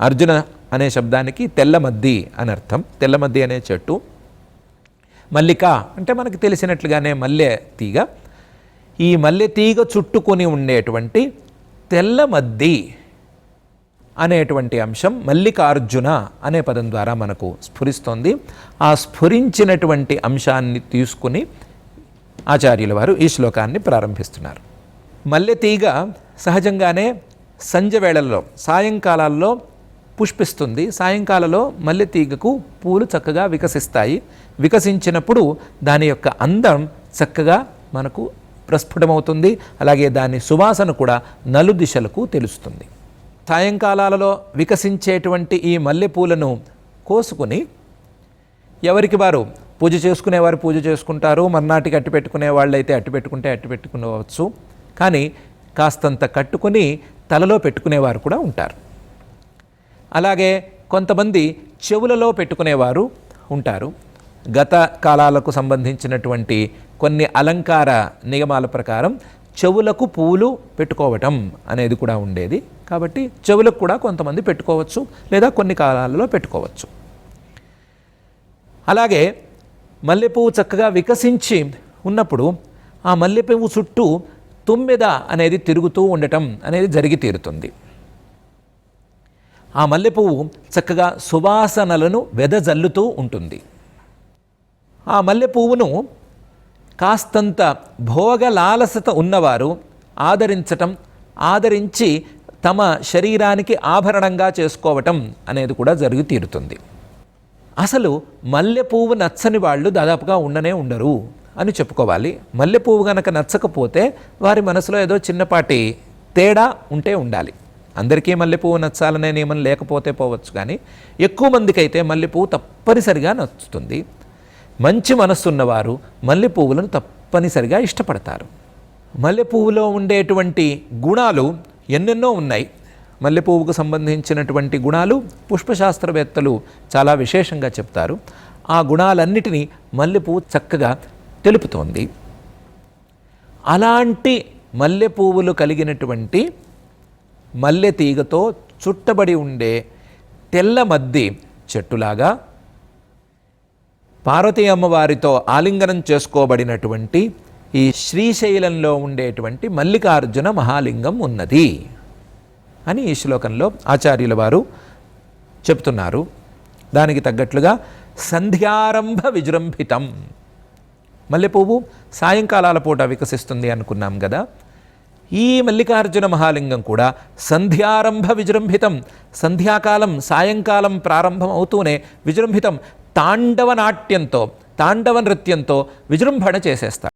అర్జున అనే శబ్దానికి తెల్లమద్ది అని అర్థం. తెల్లమద్ది అనే చెట్టు. మల్లిక అంటే మనకు తెలిసినట్లుగానే మల్లె తీగ. ఈ మల్లె తీగ చుట్టుకొని ఉండేటువంటి తెల్లమద్ది అనేటువంటి అంశం మల్లికార్జున అనే పదం ద్వారా మనకు స్ఫురిస్తోంది. ఆ స్ఫురించినటువంటి అంశాన్ని తీసుకుని ఆచార్యుల వారు ఈ శ్లోకాన్ని ప్రారంభిస్తున్నారు. మల్లె తీగ సహజంగానే సంజ వేళల్లో సాయంకాలాల్లో పుష్పిస్తుంది. సాయంకాలలో మల్లె తీగకు పూలు చక్కగా వికసిస్తాయి. వికసించినప్పుడు దాని యొక్క అందం చక్కగా మనకు ప్రస్ఫుటమవుతుంది. అలాగే దాని సువాసన కూడా నలు దిశలకు తెలుస్తుంది. సాయంకాలాలలో వికసించేటువంటి ఈ మల్లెపూలను కోసుకుని ఎవరికి వారు పూజ చేసుకునేవారు పూజ చేసుకుంటారు. మర్నాటికి అట్టు పెట్టుకునే వాళ్ళైతే అట్టు పెట్టుకుంటే అట్టు పెట్టుకునవచ్చు. కానీ కాస్తంత కట్టుకొని తలలో పెట్టుకునేవారు కూడా ఉంటారు. అలాగే కొంతమంది చెవులలో పెట్టుకునేవారు ఉంటారు. గత కాలాలకు సంబంధించినటువంటి కొన్ని అలంకార నియమాల ప్రకారం చెవులకు పూలు పెట్టుకోవటం అనేది కూడా ఉండేది. కాబట్టి చెవులకు కూడా కొంతమంది పెట్టుకోవచ్చు లేదా కొన్ని కాలాలలో పెట్టుకోవచ్చు. అలాగే మల్లెపువ్వు చక్కగా వికసించి ఉన్నప్పుడు ఆ మల్లెపువ్వు చుట్టూ తుమ్మెద అనేది తిరుగుతూ ఉండటం అనేది జరిగి తీరుతుంది. ఆ మల్లెపువ్వు చక్కగా సువాసనలను వెదజల్లుతూ ఉంటుంది. ఆ మల్లెపువ్వును కాస్తంత భోగలాలసత ఉన్నవారు ఆదరించటం ఆదరించి తమ శరీరానికి ఆభరణంగా చేసుకోవటం అనేది కూడా జరిగి తీరుతుంది. అసలు మల్లెపువ్వు నచ్చని వాళ్ళు దాదాపుగా ఉండనే ఉండరు అని చెప్పుకోవాలి. మల్లెపువ్వు కనుక నచ్చకపోతే వారి మనసులో ఏదో చిన్నపాటి తేడా ఉంటే ఉండాలి. అందరికీ మల్లెపువ్వు నచ్చాలనే నియమం లేకపోతే పోవచ్చు కానీ ఎక్కువ మందికి అయితే మల్లెపువ్వు తప్పనిసరిగా నచ్చుతుంది. మంచి మనస్సున్నవారు మల్లెపువ్వులను తప్పనిసరిగా ఇష్టపడతారు. మల్లెపువ్వులో ఉండేటువంటి గుణాలు ఎన్నెన్నో ఉన్నాయి. మల్లెపువ్వుకు సంబంధించినటువంటి గుణాలు పుష్పశాస్త్రవేత్తలు చాలా విశేషంగా చెప్తారు. ఆ గుణాలన్నిటినీ మల్లెపువ్వు చక్కగా తెలుపుతోంది. అలాంటి మల్లెపువ్వులు కలిగినటువంటి మల్లె తీగతో చుట్టబడి ఉండే తెల్ల మద్ది చెట్టులాగా పార్వతీ అమ్మవారితో ఆలింగనం చేసుకోబడినటువంటి ఈ శ్రీశైలంలో ఉండేటువంటి మల్లికార్జున మహాలింగం ఉన్నది అని ఈ శ్లోకంలో ఆచార్యుల వారు చెప్తున్నారు. దానికి తగ్గట్లుగా సంధ్యారంభ విజృంభితం. మల్లెపువ్వు సాయంకాలాల పూట వికసిస్తుంది అనుకున్నాం కదా. ఈ మల్లికార్జున మహాలింగం కూడా సంధ్యారంభ విజృంభితం. సంధ్యాకాలం సాయంకాలం ప్రారంభం అవుతూనే విజృంభితం. తాండవ నాట్యంతో తాండవ నృత్యంతో విజృంభణ చేసేస్తారు.